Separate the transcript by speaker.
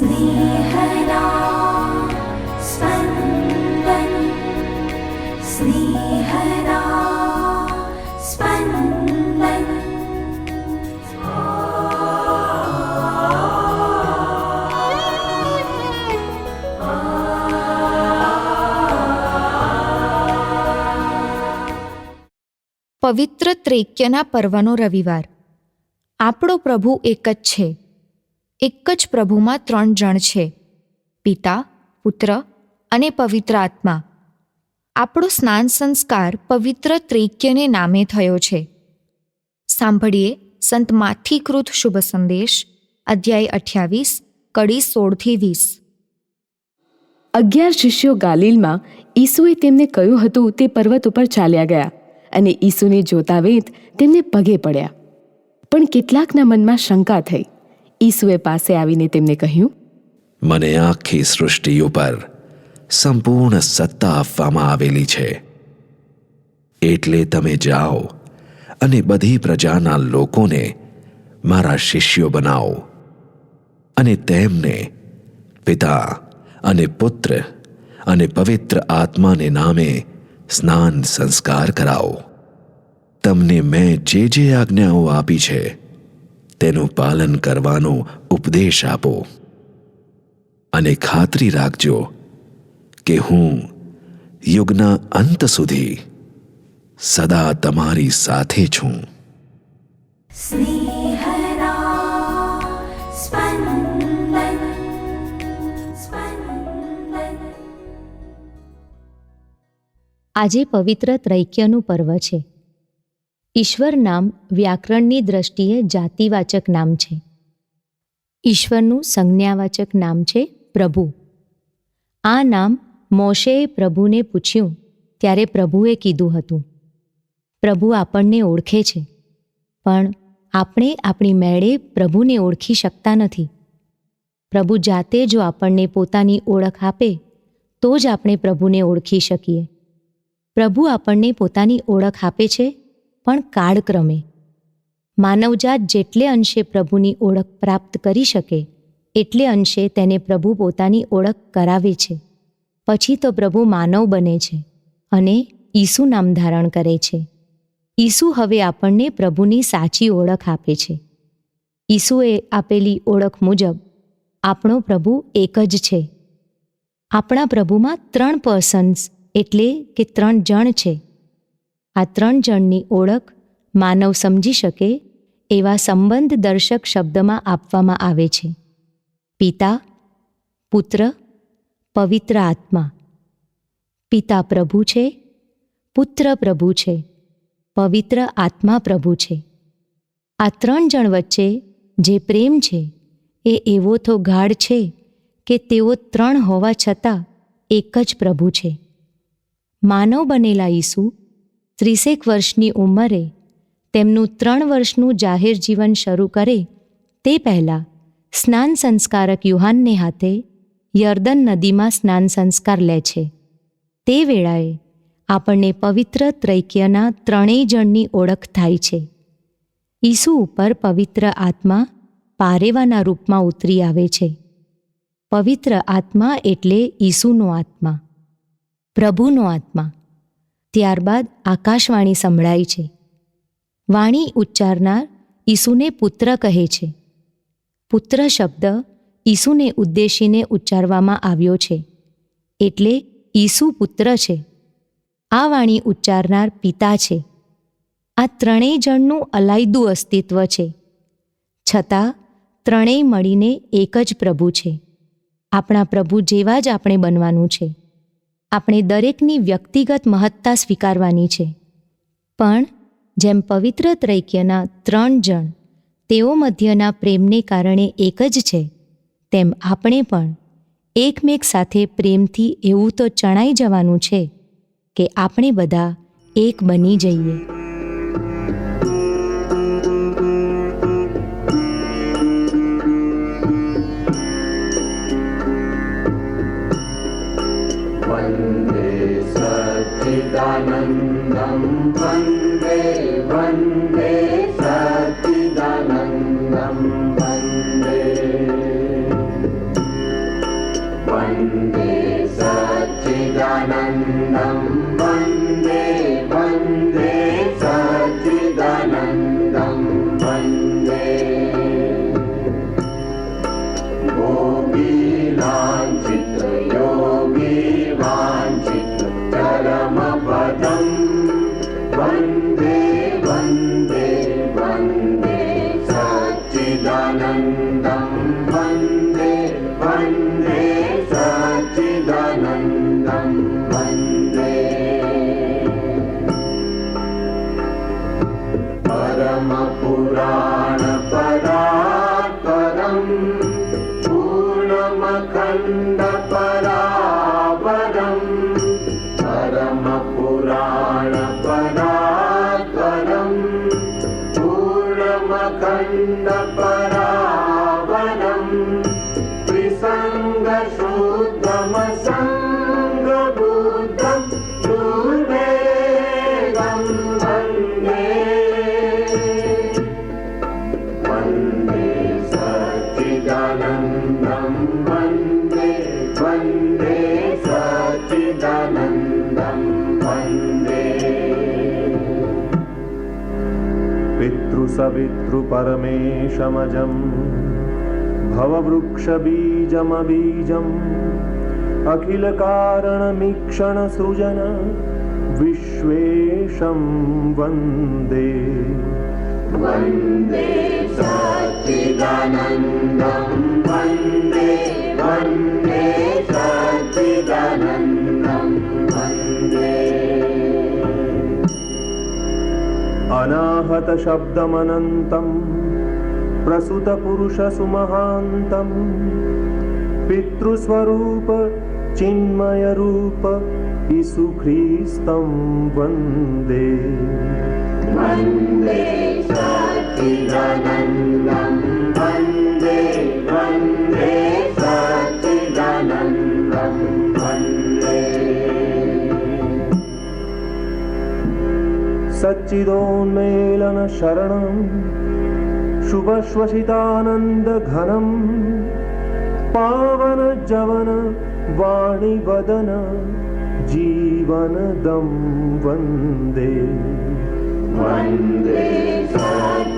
Speaker 1: स्नेहदा स्पन्दन् स्नेहदा स्पन्दन्
Speaker 2: પવિત્ર ત્રૈક્યના પર્વનો રવિવાર આપણો પ્રભુ એક જ છે એક જ પ્રભુમાં ત્રણ જણ છે. પિતા, પુત્ર અને પવિત્ર આત્મા. આપણો સ્નાન સંસ્કાર પવિત્ર ત્રૈક્યને નામે થયો છે. સાંભળીએ સંત માથીકૃત શુભ સંદેશ, અધ્યાય અઠ્યાવીસ, કડી સોળથી વીસ.
Speaker 3: અગિયાર શિષ્યો ગાલિલમાં ઈસુએ તેમને કહ્યું હતું તે પર્વત ઉપર ચાલ્યા ગયા અને ઈસુને જોતા વેત તેમને પગે પડ્યા. પણ કેટલાકના મનમાં શંકા થઈ. ઈસુએ પાસે આવીને તેમને કહ્યું,
Speaker 4: મને આખી સૃષ્ટિ ઉપર સંપૂર્ણ સત્તા આપવામાં આવેલી છે. એટલે તમે જાઓ અને બધી પ્રજાના લોકોને મારા શિષ્યો બનાવો અને તેમને પિતા અને પુત્ર અને પવિત્ર આત્માને નામે સ્નાન સંસ્કાર કરાવો. તમને મેં જે જે આજ્ઞાઓ આપી છે તેનું પાલન કરવાનો ઉપદેશ આપો. અને ખાતરી રાખજો કે હું યુગના અંત સુધી સદા તમારી સાથે છું.
Speaker 5: આજે પવિત્ર ત્રૈક્યનું પર્વ છે. ઈશ્વર નામ વ્યાકરણની દ્રષ્ટિએ જાતિવાચક નામ છે. ઈશ્વરનું સંજ્ઞાવાચક નામ છે પ્રભુ. આ નામ મોશેએ પ્રભુને પૂછ્યું, ત્યારે પ્રભુએ કીધું હતું, પ્રભુ આપણને ઓળખે છે, પણ આપણે આપણી મેળે પ્રભુને ઓળખી શકતા નથી. પ્રભુ જાતે જો આપણને પોતાની ઓળખ આપે, તો જ આપણે પ્રભુને ઓળખી શકીએ. પ્રભુ આપણને પોતાની ઓળખ આપે છે પણ કાળક્રમે. માનવજાત જેટલે અંશે પ્રભુની ઓળખ પ્રાપ્ત કરી શકે, એટલે અંશે તેને પ્રભુ પોતાની ઓળખ કરાવે છે. પછી તો પ્રભુ માનવ બને છે અને ઈસુ નામ ધારણ કરે છે. ઈસુ હવે આપણને પ્રભુની સાચી ઓળખ આપે છે. ઈસુએ આપેલી ઓળખ મુજબ આપણો પ્રભુ એક જ છે. આપણા પ્રભુમાં ત્રણ પર્સન્સ એટલે કે ત્રણ જણ છે. આ ત્રણ જણની ઓળખ માનવ સમજી શકે એવા સંબંધ દર્શક શબ્દમાં આપવામાં આવે છે. પિતા, પુત્ર, પવિત્ર આત્મા. પિતા પ્રભુ છે, પુત્ર પ્રભુ છે, પવિત્ર આત્મા પ્રભુ છે. આ ત્રણ જણ વચ્ચે જે પ્રેમ છે એ એવો તો ગાઢ છે કે તેઓ ત્રણ હોવા છતાં એક જ પ્રભુ છે. માનવ બનેલા ઈસુ ત્રીસેક વર્ષની ઉંમરે તેમનું ત્રણ વર્ષનું જાહેર જીવન શરૂ કરે તે પહેલાં સ્નાન સંસ્કારક યુહાનને હાથે યર્દન નદીમાં સ્નાન સંસ્કાર લે છે. તે વેળાએ આપણને પવિત્ર ત્રૈક્યના ત્રણેય જણની ઓળખ થાય છે. ઈસુ ઉપર પવિત્ર આત્મા પારેવાના રૂપમાં ઉતરી આવે છે. પવિત્ર આત્મા એટલે ઈસુનો આત્મા, પ્રભુનો આત્મા. ત્યારબાદ આકાશવાણી સંભળાય છે. વાણી ઉચ્ચારનાર ઈસુને પુત્ર કહે છે. પુત્ર શબ્દ ઈસુને ઉદ્દેશીને ઉચ્ચારવામાં આવ્યો છે. એટલે ઈસુ પુત્ર છે. આ વાણી ઉચ્ચારનાર પિતા છે. આ ત્રણેય જણનું અલાયદું અસ્તિત્વ છે. છતાં ત્રણેય મળીને એક જ પ્રભુ છે. આપણા પ્રભુ જેવા જ આપણે બનવાનું છે. આપણે દરેકની વ્યક્તિગત મહત્તા સ્વીકારવાની છે. પણ જેમ પવિત્ર ત્રૈક્યના ત્રણ જણ તેઓ મધ્યના પ્રેમને કારણે એક જ છે, તેમ આપણે પણ એકમેક સાથે પ્રેમથી એવું તો ચણાઈ જવાનું છે કે આપણે બધા એક બની જઈએ.
Speaker 6: đồng thuận सच्चिदानन्दं दुर्वेगं वन्दे। वन्दे सच्चिदानन्दं वन्दे। वन्दे सच्चिदानन्दं वन्दे
Speaker 7: पितृसवितृपरमेशमजम् भववृक्षबीजमबीजम् अखिलकारणमीक्षणसृजन विश्वेशं वन्दे।
Speaker 6: वन्दे
Speaker 7: अनाहतशब्दमनन्तं प्रसुतपुरुषसुमहान्तं पितृस्वरूप चिन्मयरूप ईसुख्रीस्तं वन्दे।
Speaker 6: वन्दे
Speaker 7: सच्चिदोन्मेलनशरणं शुभश्वसितानन्दघनं पावनजवन वाणिवदन जीवनदं वन्दे।
Speaker 6: वन्दे सच्चिदानन्दं